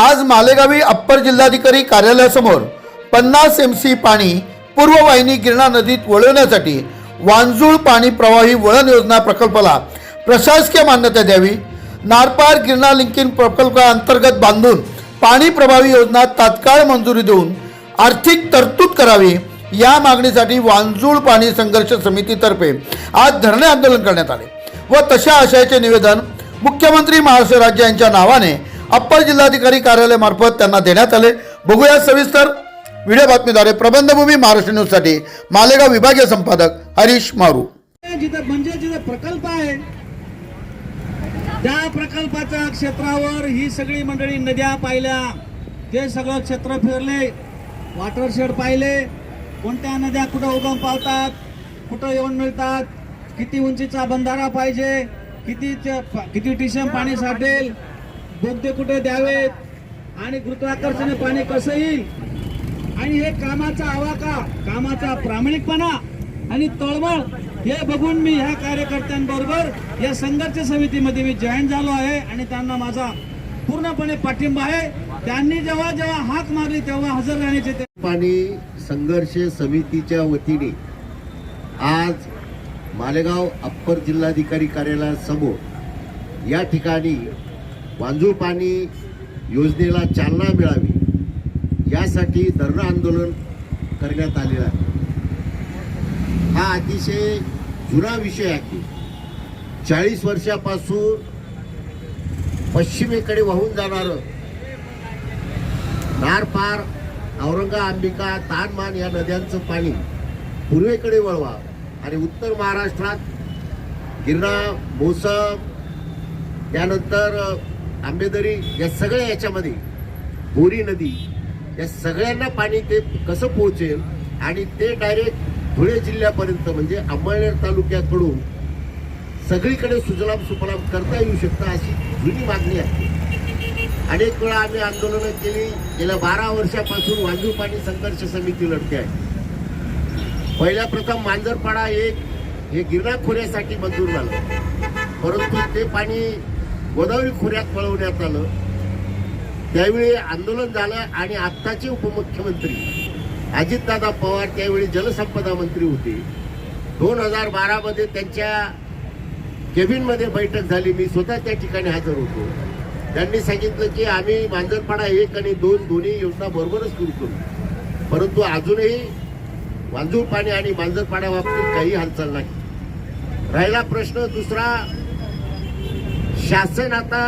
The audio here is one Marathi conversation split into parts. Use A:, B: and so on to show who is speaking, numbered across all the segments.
A: आज मालेगावी अप्पर जिल्हाधिकारी कार्यालयासमोर पन्नास एम सी पाणी पूर्व वाहिनी गिरणा नदीत वळवण्यासाठी वांजूळ पाणी प्रवाही वळण योजना प्रकल्पाला प्रशासकीय मान्यता द्यावी. नारपार गिरणा लिंकिंग प्रकल्पाअंतर्गत बांधून पाणी प्रभावी योजना तात्काळ मंजुरी देऊन आर्थिक तरतूद करावी या मागणीसाठी वांजूळ पाणी संघर्ष समितीतर्फे आज धरणे आंदोलन करण्यात आले व तशा आशयाचे निवेदन मुख्यमंत्री महाराष्ट्र राज्य यांच्या नावाने अप्पर जिल्हाधिकारी कार्यालयामार्फत त्यांना देण्यात आले. बघूया सविस्तर व्हिडिओ बातमीद्वारे. प्रबंधभूमी महाराष्ट्र न्यूजसाठी मालेगाव विभागीय संपादक हरीश मारू.
B: जिथं म्हणजे जिथं प्रकल्प आहे त्या प्रकल्पाच्या क्षेत्रावर ही सगळी मंडळी नद्या पाहिल्या. ते सगळं क्षेत्र फिरले वॉटरशेड पाहिले. कोणत्या नद्या कुठं उगम पावतात कुठं येऊन मिळतात किती उंचीचा बंधारा पाहिजे किती किती टिशम पाणी साठेल बोगदे कुठे द्यावेत? आणि गुरुत्वाकर्षण पाणी कसं येईल? आणि हे कामाचा आवाका कामाचा प्रामाणिकपणा आणि तळमळ हे बघून मी ह्या कार्यकर्त्यांबरोबर या संघर्ष समितीमध्ये मी जॉईन झालो आहे आणि त्यांना माझा पूर्णपणे पाठिंबा आहे. त्यांनी जेव्हा जेव्हा हाक मारली तेव्हा हजर राहण्याचे ते
C: पाणी संघर्ष समितीच्या वतीने आज मालेगाव अप्पर जिल्हाधिकारी कार्यालयासमोर या ठिकाणी वांजू पाणी योजनेला चालना मिळावी यासाठी धरणं आंदोलन करण्यात आलेलं आहे. हा अतिशय जुना विषय आहे चाळीस वर्षापासून पश्चिमेकडे वाहून जाणारं नार पार औरंगा अंबिका तानमान या नद्यांचं पाणी पूर्वेकडे वळवा आणि उत्तर महाराष्ट्रात गिरणा मोसम त्यानंतर आंबेदरी या सगळ्या याच्यामध्ये बोरी नदी या सगळ्यांना पाणी ते कसं पोहोचेल आणि ते डायरेक्ट धुळे जिल्ह्यापर्यंत म्हणजे अंमळनेर तालुक्याकडून सगळीकडे सुजलाम सुफलाम करता येऊ शकतं अशी जुनी मागणी आहे. अनेक वेळा आम्ही आंदोलनं केली गेल्या बारा वर्षापासून वांजू पाणी संघर्ष समिती लढते आहे. पहिल्या प्रथम मांजरपाडा एक हे गिरणा खोऱ्यासाठी मंजूर झालं. परंतु ते पाणी गोदावरी खोऱ्यात पळवण्यात आलं. त्यावेळी आंदोलन झालं आणि आत्ताचे उपमुख्यमंत्री अजितदादा पवार त्यावेळी जलसंपदा मंत्री होते. दोन हजार बारामध्ये त्यांच्या केबिनमध्ये बैठक झाली. मी स्वतः त्या ठिकाणी हजर होतो. त्यांनी सांगितलं की आम्ही मांजरपाडा एक आणि दोन दोन्ही योजना बरोबरच सुरू करू. परंतु अजूनही वांजूळ पाणी आणि मांजरपाड्या बाबतीत काही हालचाल नाही. राहिला प्रश्न दुसरा शासन आता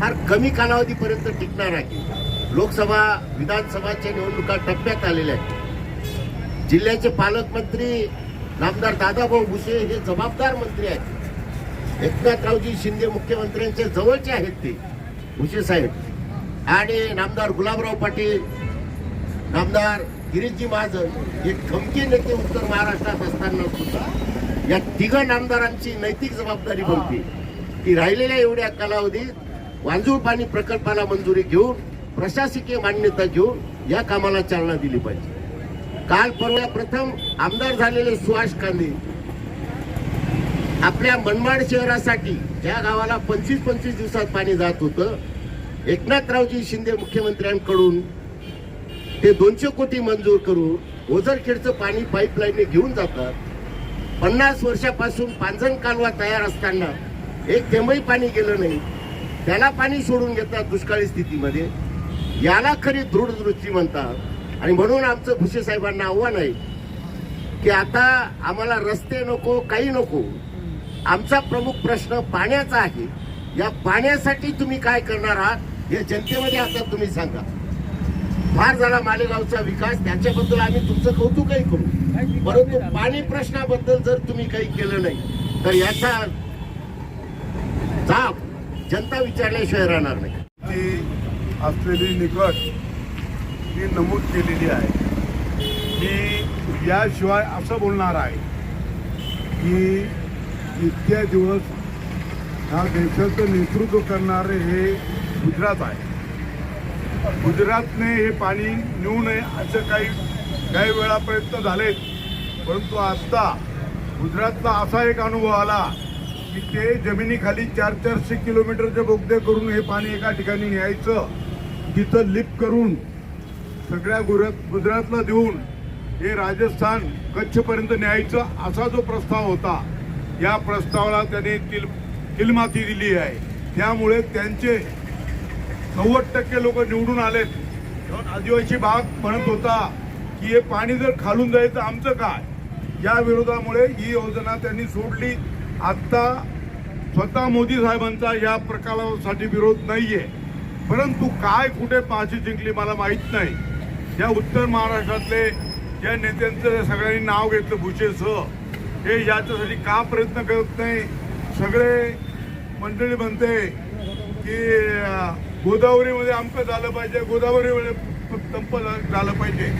C: फार कमी कालावधीपर्यंत टिकणार आहे. लोकसभा विधानसभाच्या निवडणुका टप्प्यात आलेल्या आहेत. जिल्ह्याचे पालकमंत्री नामदार दादाभाऊ भुसे हे जबाबदार मंत्री आहेत. एकनाथरावजी शिंदे मुख्यमंत्र्यांच्या जवळचे आहेत ते भुसे साहेब. आणि नामदार गुलाबराव पाटील नामदार गिरीशजी महाजन हे खमकी नेते उत्तर महाराष्ट्रात असताना सुद्धा या तिघ नामदारांची नैतिक जबाबदारी बनते. की राहिलेल्या एवढ्या कालावधीत वांजूळ पाणी प्रकल्पाला मंजुरी घेऊन प्रशासकीय मान्यता घेऊन या कामाला चालना दिली पाहिजे. काल परवा प्रथम आमदार झालेले सुहास कांदे आपल्या मनमाड शहरासाठी ज्या गावाला पंचवीस पंचवीस दिवसात पाणी जात होतं एकनाथरावजी शिंदे मुख्यमंत्र्यांकडून ते दोनशे कोटी मंजूर करून ओझरखेडचं पाणी पाईपलाईनने घेऊन जातात. पन्नास वर्षापासून पांझण कालवा तयार असताना एक थेंबही पाणी गेलं नाही त्याला पाणी सोडून घेतात दुष्काळी स्थितीमध्ये. याला खरी दृढदृष्टी म्हणतात. आणि म्हणून आमचं भुसे साहेबांना आव्हान आहे की आता आम्हाला रस्ते नको काही नको. आमचा प्रमुख प्रश्न पाण्याचा आहे. या पाण्यासाठी तुम्ही काय करणार आहात हे जनतेमध्ये आता तुम्ही सांगा. फार झाला मालेगावचा विकास त्याच्याबद्दल आम्ही तुमचं कौतुकही करू. परंतु पाणी प्रश्नाबद्दल जर तुम्ही काही केलं नाही तर याचा जाब जनता विचारल्याशिवाय राहणार नाही.
D: ती असलेली निकट ती नमूद केलेली आहे. की याशिवाय असं बोलणार आहे की इतक्या दिवस ह्या देशाचं नेतृत्व करणारे हे गुजरात आहे. गुजरातने हे पाणी नेऊ नये असं काही काही वेळा प्रयत्न झालेत. परंतु आता गुजरातला असा एक अनुभव आला की ते जमिनीखाली चार चारशे किलोमीटरचे बोगदे करून हे पाणी एका ठिकाणी न्यायचं तिथं लिप करून सगळ्या गुजरात गुजरातला देऊन हे राजस्थान कच्छपर्यंत न्यायचं असा जो प्रस्ताव होता या प्रस्तावाला त्यांनी तिल किलमाती दिली आहे. त्यामुळे त्यांचे नव्वद टक्के लोक निवडून आलेत. आदिवासी भाग म्हणत होता की हे पाणी जर खालून जायचं आमचं काय? या विरोधामुळे ही योजना त्यांनी सोडली. आत्ता स्वतः मोदी साहेबांचा या प्रकारासाठी विरोध नाहीये. परंतु काय कुठे पाशी जिंकली मला माहीत नाही. या उत्तर महाराष्ट्रातले ज्या नेत्यांचं सगळ्यांनी नाव घेतलं भुसेसह हे याच्यासाठी का प्रयत्न करत नाही? सगळे मंडळी म्हणते की गोदावरीमध्ये अमकं झालं पाहिजे गोदावरीमध्ये तंप झालं पाहिजे.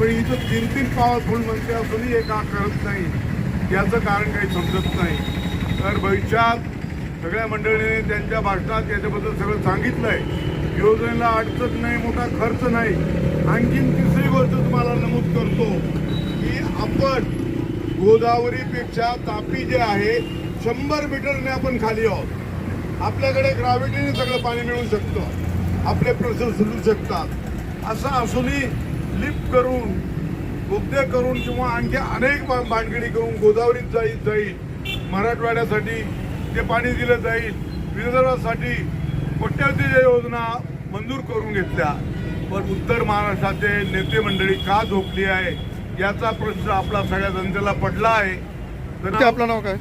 D: पण इथं तीन तीन पावरफुल मंत्री असूनही हे का? करत नाही. याचं कारण काही समजत नाही. तर भविष्यात सगळ्या मंडळीने त्यांच्या भाषणात याच्याबद्दल सगळं सांगितलंय. योजनेला अडचण नाही मोठा खर्च नाही. आणखीन तिसरी गोष्ट तुम्हाला नमूद करतो की आपण गोदावरीपेक्षा तापी जे आहे शंभर मीटरने आपण खाली आहोत. आपल्याकडे ग्रॅव्हिटीने सगळं पाणी मिळू शकतं. आपले प्रश्न सुटू शकतात. असं असूनही लिफ्ट करून बोगदे करून किंवा आणखी अनेक बा- करून गोदावरीत जाईल जाईल मराठवाड्यासाठी ते पाणी दिलं जाईल विदर्भासाठी कोट्यावधी योजना मंजूर करून घेतल्या पण उत्तर महाराष्ट्राचे नेते मंडळी का झोपली आहे याचा प्रश्न आपला सगळ्या जनतेला पडला आहे.
A: ते
D: तर
A: आपलं नाव काय?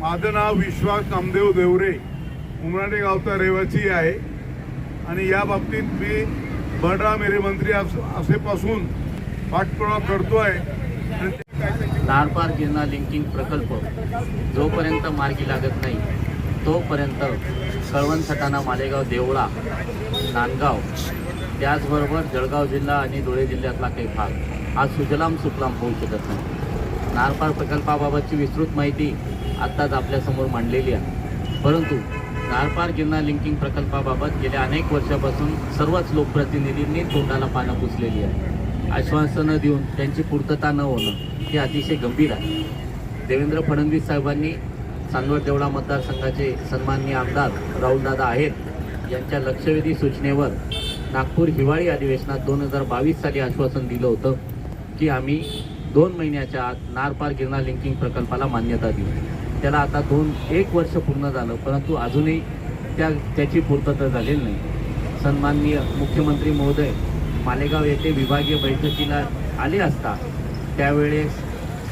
D: माझं नाव विश्वास नामदेव देवरे उमराणे गावचा रहिवासी आहे. आणि या बाबतीत मी बडरा मेरे मंत्री अस- असेपासून पाठपुरावा करतोय. आणि ते काय दारपार
E: नारपार गिरणा लिंकिंग प्रकल्प जोपर्यंत मार्गी लागत नाही तोपर्यंत कळवण सटाणा मालेगाव देवळा नांदगाव त्याचबरोबर जळगाव जिल्हा आणि धुळे जिल्ह्यातला काही भाग हा सुजलाम सुफलाम होऊ शकत नाही. नारपार प्रकल्पाबाबतची विस्तृत माहिती आत्ताच आपल्यासमोर मांडलेली आहे. परंतु नारपार गिरणा लिंकिंग प्रकल्पाबाबत गेल्या अनेक वर्षापासून सर्वच लोकप्रतिनिधींनी तोंडाला पानं पुसलेली आहे आश्वासनं देऊन त्यांची पूर्तता न होणं हे अतिशय गंभीर आहे. देवेंद्र फडणवीस साहेबांनी चांदवड देवळा मतदारसंघाचे सन्माननीय आमदार राहुलदादा आहेत यांच्या लक्षवेधी सूचनेवर नागपूर हिवाळी अधिवेशनात दोन हजार बावीस साली आश्वासन दिलं होतं की आम्ही दोन महिन्याच्या आत नारपार गिरणा लिंकिंग प्रकल्पाला मान्यता देऊ. त्याला आता दोन एक वर्ष पूर्ण झालं परंतु अजूनही त्या त्याची पूर्तता झालेली नाही. सन्माननीय मुख्यमंत्री महोदय मालेगाव येथे विभागीय बैठकीला आले असता त्यावेळेस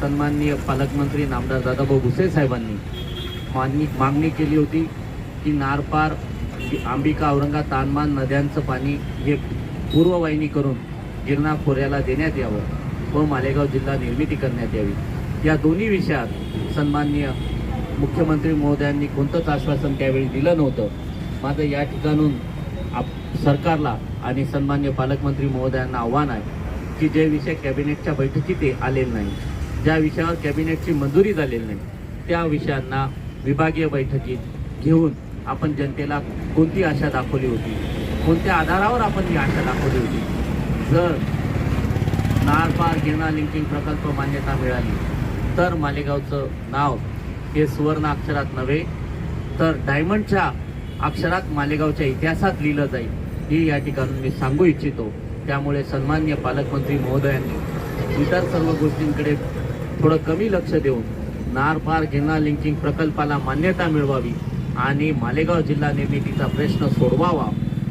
E: सन्माननीय पालकमंत्री नामदार दादाभाऊ भुसे साहेबांनी मागणी मागणी केली होती की नारपार अंबिका औरंगा तानमान नद्यांचं पाणी हे पूर्ववाहिनी करून गिरणा खोऱ्याला देण्यात यावं व मालेगाव जिल्हा निर्मिती करण्यात यावी. या दोन्ही विषयात सन्माननीय मुख्यमंत्री महोदयांनी कोणतंच आश्वासन त्यावेळी दिलं नव्हतं. मात्र या ठिकाणून आप सरकारला आणि सन्मान्य पालकमंत्री महोदयांना आव्हान आहे. की जे विषय कॅबिनेटच्या बैठकीत ते आलेले नाही ज्या विषयावर कॅबिनेटची मंजुरी झालेली नाही त्या विषयांना विभागीय बैठकीत घेऊन आपण जनतेला कोणती आशा दाखवली होती? कोणत्या आधारावर आपण ही आशा दाखवली होती? जर नारपार गिरणा लिंकिंग प्रकल्प मान्यता मिळाली तर मालेगावचं नाव हे सुवर्ण अक्षरात नव्हे तर डायमंडच्या अक्षरात मालेगावच्या इतिहासात लिहिलं जाईल ही या ठिकाणी मी सांगू इच्छितो. त्यामुळे सन्मान्य पालकमंत्री महोदयांनी इतर सर्व गोष्टींकडे थोडं कमी लक्ष देऊन नारपार घेणा गिरणा लिंकिंग प्रकल्पाला मान्यता मिळवावी आणि मालेगाव जिल्हा निर्मितीचा प्रश्न सोडवावा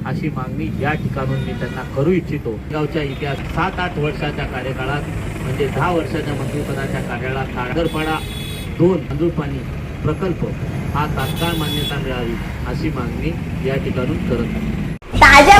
E: अशी मागणी या ठिकाणून मी त्यांना करू इच्छितो. गावच्या इतिहास सात आठ वर्षाच्या कार्यकाळात म्हणजे दहा वर्षाच्या मंत्रिपदाच्या कार्याळात कागरपाडा दोन तांदूळपाणी प्रकल्प हा तात्काळ मान्यता मिळावी अशी मागणी या ठिकाणून करत आहे.
F: ताज्या